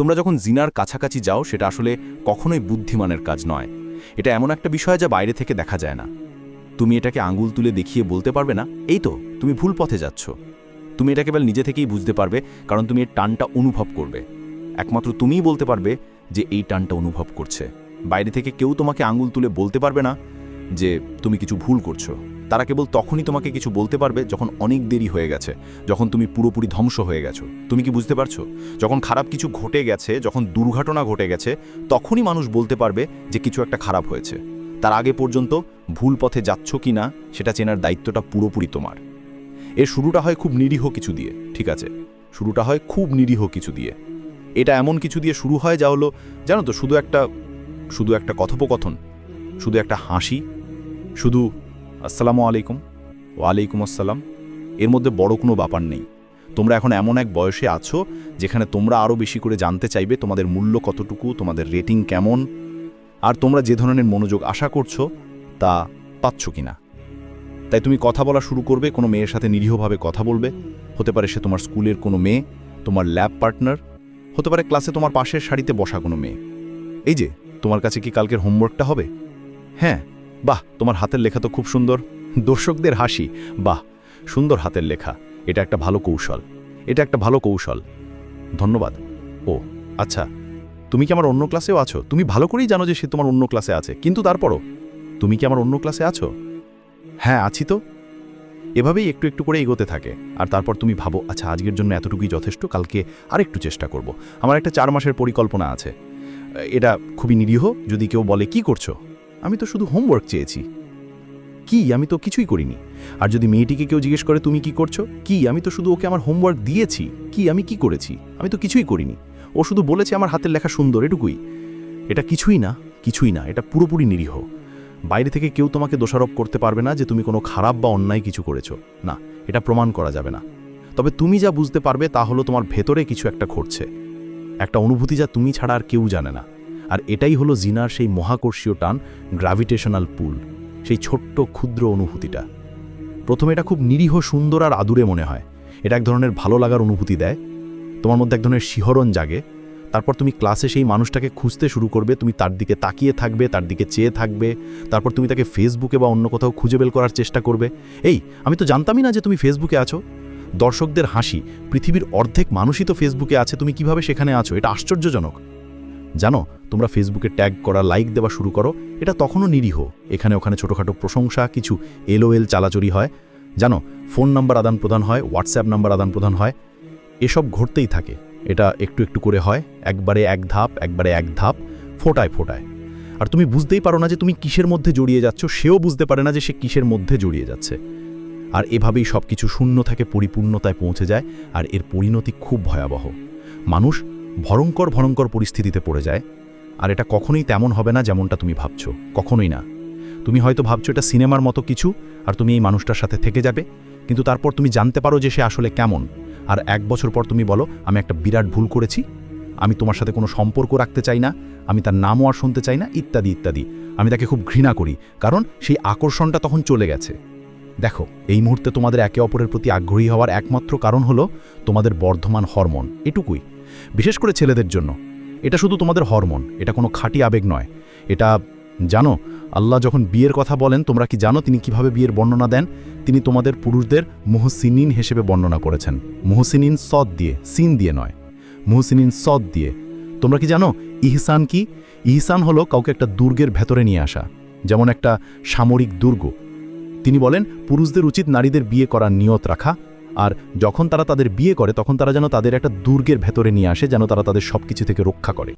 তোমরা যখন জিনার কাছাকাছি যাও, সেটা আসলে কখনোই বুদ্ধিমানের কাজ নয়। এটা এমন একটা বিষয় যা বাইরে থেকে দেখা যায় না। তুমি এটাকে আঙ্গুল তুলে দেখিয়ে বলতে পারবে না, এই তো, তুমি ভুল পথে যাচ্ছ। তুমি এটা কেবল নিজে থেকেই বুঝতে পারবে, কারণ তুমি এর টানটা অনুভব করবে। একমাত্র তুমিই বলতে পারবে যে এই টানটা অনুভব করছে। বাইরে থেকে কেউ তোমাকে আঙ্গুল তুলে বলতে পারবে না যে তুমি কিছু ভুল করছ। তারা কেবল তখনই তোমাকে কিছু বলতে পারবে যখন অনেক দেরি হয়ে গেছে, যখন তুমি পুরোপুরি ধ্বংস হয়ে গেছো। তুমি কি বুঝতে পারছ? যখন খারাপ কিছু ঘটে গেছে, যখন দুর্ঘটনা ঘটে গেছে, তখনই মানুষ বলতে পারবে যে কিছু একটা খারাপ হয়েছে। তার আগে পর্যন্ত ভুল পথে যাচ্ছ কি না, সেটা চেনার দায়িত্বটা পুরোপুরি তোমার। এর শুরুটা হয় খুব নিরীহ কিছু দিয়ে, ঠিক আছে? শুরুটা হয় খুব নিরীহ কিছু দিয়ে। এটা এমন কিছু দিয়ে শুরু হয় যা হলো, জানো তো, শুধু একটা শুধু একটা কথোপকথন, শুধু একটা হাসি, শুধু আসসালামু আলাইকুম। ওয়ালাইকুম আসসালাম। এর মধ্যে বড় কোনো ব্যাপার নেই। তোমরা এখন এমন এক বয়সে আছো যেখানে তোমরা আরও বেশি করে জানতে চাইবে তোমাদের মূল্য কতটুকু, তোমাদের রেটিং কেমন, আর তোমরা যে ধরনের মনোযোগ আশা করছ তা পাচ্ছ কিনা। তাই তুমি কথা বলা শুরু করবে, কোনো মেয়ের সাথে নিরীহভাবে কথা বলবে। হতে পারে সে তোমার স্কুলের কোনো মেয়ে, তোমার ল্যাব পার্টনার, হতে পারে ক্লাসে তোমার পাশের শাড়িতে বসা কোনো মেয়ে। এই যে, তোমার কাছে কি কালকের হোমওয়ার্কটা হবে? হ্যাঁ বাহ, তোমার হাতের লেখা তো খুব সুন্দর। দর্শকদের হাসি, বাহ, সুন্দর হাতের লেখা। এটা একটা ভালো কৌশল। এটা একটা ভালো কৌশল। ধন্যবাদ। ও আচ্ছা তুমি কি আমার অন্য ক্লাসেও আছো? তুমি ভালো করেই জানো যে সে তোমার অন্য ক্লাসে আছে। কিন্তু তারপরও, তুমি কি আমার অন্য ক্লাসে আছো? হ্যাঁ আছি তো। এভাবেই একটু একটু করে এগোতে থাকে। আর তারপর তুমি ভাবো আচ্ছা আজকের জন্য এতটুকুই যথেষ্ট, কালকে আরেকটু চেষ্টা করব। আমার একটা চার মাসের পরিকল্পনা আছে। এটা খুবই নিরীহ, যদি কেউ বলে, কি করছ? আমি তো শুধু হোমওয়ার্ক চেয়েছি। কি? আমি তো কিছুই করিনি। আর যদি মেয়েটিকে কেউ জিজ্ঞেস করে, তুমি কি করছ? কি? আমি তো শুধু ওকে আমার হোমওয়ার্ক দিয়েছি। কি? আমি কি করেছি? আমি তো কিছুই করিনি। ও শুধু বলেছে আমার হাতের লেখা সুন্দর, এটুকুই। এটা কিছুই না কিছুই না, এটা পুরোপুরি নিরীহ। বাইরে থেকে কেউ তোমাকে দোষারোপ করতে পারবে না যে তুমি কোনো খারাপ বা অন্যায় কিছু করেছ। না, এটা প্রমাণ করা যাবে না। তবে তুমি যা বুঝতে পারবে তা হলো তোমার ভেতরে কিছু একটা ঘটছে। একটা অনুভূতি যা তুমি ছাড়া আর কেউ জানে না। আর এটাই হলো জিনার সেই মহাকর্ষীয় টান গ্র্যাভিটেশনাল পুল সেই ছোট্ট ক্ষুদ্র অনুভূতিটা। প্রথমে এটা খুব নিরীহ, সুন্দর আর আদুরে মনে হয়। এটা এক ধরনের ভালো লাগার অনুভূতি দেয়। তোমার মধ্যে এক ধরনের শিহরণ জাগে। তারপর তুমি ক্লাসে সেই মানুষটাকে খুঁজতে শুরু করবে, তুমি তার দিকে তাকিয়ে থাকবে, তার দিকে চেয়ে থাকবে, তারপর তুমি তাকে ফেসবুকে বা অন্য কোথাও খুঁজে বের করার চেষ্টা করবে। এই, আমি তো জানতামই না যে তুমি ফেসবুকে আছো। দর্শকদের হাসি, পৃথিবীর অর্ধেক মানুষই তো ফেসবুকে আছে, তুমি কীভাবে সেখানে আছো? এটা আশ্চর্যজনক। জানো তোমরা ফেসবুকে ট্যাগ করা লাইক দেওয়া শুরু করো, এটা তখনও নিরীহ। এখানে ওখানে ছোটোখাটো প্রশংসা, কিছু এলোএল চালাচুরি হয়। জানো ফোন নাম্বার আদান প্রদান হয় হোয়াটসঅ্যাপ নাম্বার আদান প্রদান হয়। এসব ঘটতেই থাকে। এটা একটু একটু করে হয়, একবারে এক ধাপ, একবারে এক ধাপ, ফোটায় ফোটায়। আর তুমি বুঝতেই পারো না যে তুমি কিসের মধ্যে জড়িয়ে যাচ্ছ, সেও বুঝতে পারে না যে সে কিসের মধ্যে জড়িয়ে যাচ্ছে। আর এভাবেই সব কিছু শূন্য থেকে পরিপূর্ণতায় পৌঁছে যায়, আর এর পরিণতি খুব ভয়াবহ। মানুষ ভয়ঙ্কর ভয়ঙ্কর পরিস্থিতিতে পড়ে যায়। আর এটা কখনোই তেমন হবে না যেমনটা তুমি ভাবছ। কখনোই না। তুমি হয়তো ভাবছ এটা সিনেমার মতো কিছু, আর তুমি এই মানুষটার সাথে থেকে যাবে, কিন্তু তারপর তুমি জানতে পারো যে সে আসলে কেমন। আর এক বছর পর তুমি বলো, আমি একটা বিরাট ভুল করেছি, আমি তোমার সাথে কোনো সম্পর্ক রাখতে চাই না, আমি তার নামও আর শুনতে চাই না, ইত্যাদি ইত্যাদি। আমি তাকে খুব ঘৃণা করি, কারণ সেই আকর্ষণটা তখন চলে গেছে। দেখো, এই মুহূর্তে তোমাদের একে অপরের প্রতি আগ্রহী হওয়ার একমাত্র কারণ হলো তোমাদের বর্ধমান হরমোন, এটুকুই। বিশেষ করে ছেলেদের জন্য। এটা শুধু তোমাদের হরমোন, এটা কোনো খাঁটি আবেগ নয়। এটা, জানো, আল্লাহ যখন বিয়ের কথা বলেন, তোমরা কি জানো তিনি কীভাবে বিয়ের বর্ণনা দেন? তিনি তোমাদের পুরুষদের মোহসিনিন হিসেবে বর্ণনা করেছেন। মোহসিনিন সদ দিয়ে, সিন দিয়ে নয়। মোহসিনিন সদ দিয়ে। তোমরা কি জানো, ইহসান কি? ইহসান হলো কাউকে একটা দুর্গের ভেতরে নিয়ে আসা, যেমন একটা সামরিক দুর্গ। তিনি বলেন, পুরুষদের উচিত নারীদের বিয়ে করার নিয়ত রাখা আর যখন তারা তাদের বিয়ে করে, তখন তারা যেন তাদের একটা দুর্গের ভেতরে নিয়ে আসে, যেন তারা তাদের সব কিছু থেকে রক্ষা করে।